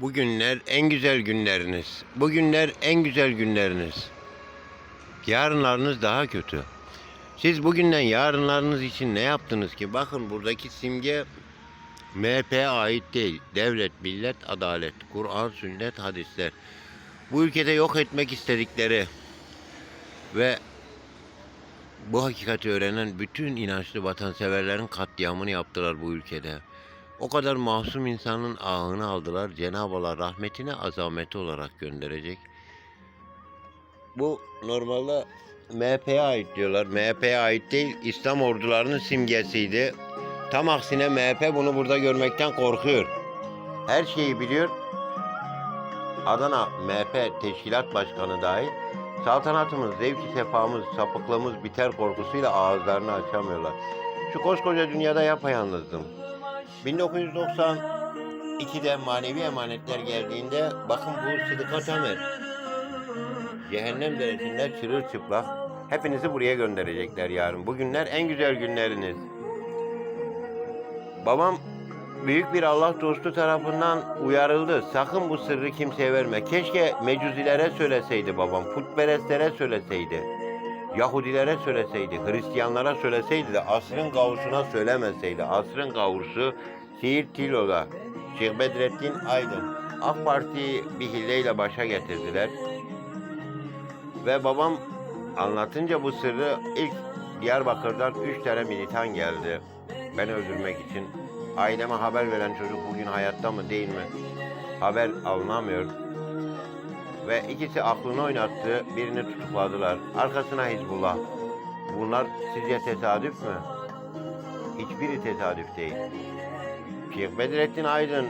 Bugünler en güzel günleriniz. Bugünler en güzel günleriniz. Yarınlarınız daha kötü. Siz bugünden yarınlarınız için ne yaptınız ki? Bakın buradaki simge MHP'ye ait değil. Devlet, millet, adalet, Kur'an, sünnet, hadisler. Bu ülkede yok etmek istedikleri ve bu hakikati öğrenen bütün inançlı vatanseverlerin katliamını yaptılar bu ülkede. O kadar masum insanın ahını aldılar. Cenab-ı Allah rahmetine azameti olarak gönderecek. Bu normalde MHP'ye ait diyorlar. MHP'ye ait değil, İslam ordularının simgesiydi. Tam aksine MHP bunu burada görmekten korkuyor. Her şeyi biliyor. Adana MHP Teşkilat Başkanı dahil saltanatımız, zevki sefamız, sapıklığımız biter korkusuyla ağızlarını açamıyorlar. Şu koskoca dünyada yapayalnızdım. 1992'de manevi emanetler geldiğinde bakın bu Sıdıka Tamer cehennem derecinde çırılçıplak hepinizi buraya gönderecekler yarın. Bugünler en güzel günleriniz. Babam büyük bir Allah dostu tarafından uyarıldı. Sakın bu sırrı kimseye verme. Keşke mecuzilere söyleseydi babam. Putperestlere söyleseydi. Yahudilere söyleseydi. Hristiyanlara söyleseydi de asrın gavusuna söylemeseydi. Asrın gavusu Siirt Tilo'da. Şeyh Bedrettin Aydın. AK Parti'yi bir hilleyle başa getirdiler. Ve babam anlatınca bu sırrı ilk Diyarbakır'dan üç tane militan geldi. Beni öldürmek için. Aileme haber veren çocuk bugün hayatta mı değil mi? Haber alınamıyor. Ve ikisi aklını oynattı. Birini tutukladılar. Arkasına Hizbullah. Bunlar sizce tesadüf mü? Hiçbiri tesadüf değil. Şeyh Bedrettin Aydın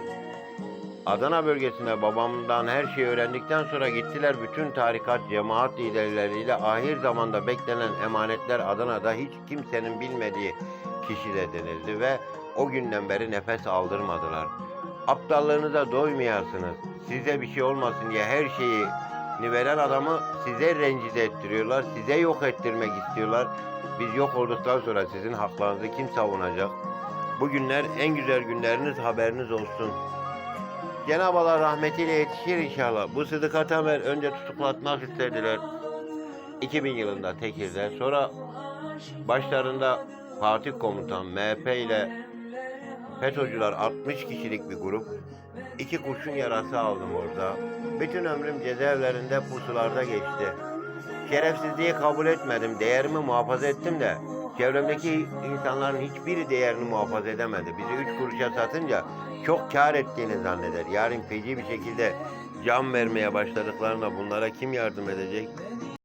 Adana bölgesine babamdan her şeyi öğrendikten sonra gittiler bütün tarikat cemaat liderleriyle ahir zamanda beklenen emanetler Adana'da hiç kimsenin bilmediği kişide denildi ve o günden beri nefes aldırmadılar. Aptallığınıza doymayasınız. Size bir şey olmasın diye her şeyi veren adamı size rencide ettiriyorlar. Size yok ettirmek istiyorlar. Biz yok olduktan sonra sizin haklarınızı kim savunacak? Bugünler en güzel günleriniz haberiniz olsun. Cenab-ı Allah rahmetiyle yetişir inşallah. Bu Sıdıka Tamer önce tutuklatmak istediler. 2000 yılında Tekir'de. Sonra başlarında Fatih Komutan MHP ile FETÖ'cüler 60 kişilik bir grup. İki kurşun yarası aldım orada. Bütün ömrüm cezaevlerinde pusularda geçti. Şerefsizliği kabul etmedim. Değerimi muhafaza ettim de çevremdeki insanların hiçbiri değerini muhafaza edemedi. Bizi üç kuruşa satınca çok kar ettiğini zanneder. Yarın feci bir şekilde can vermeye başladıklarında bunlara kim yardım edecek?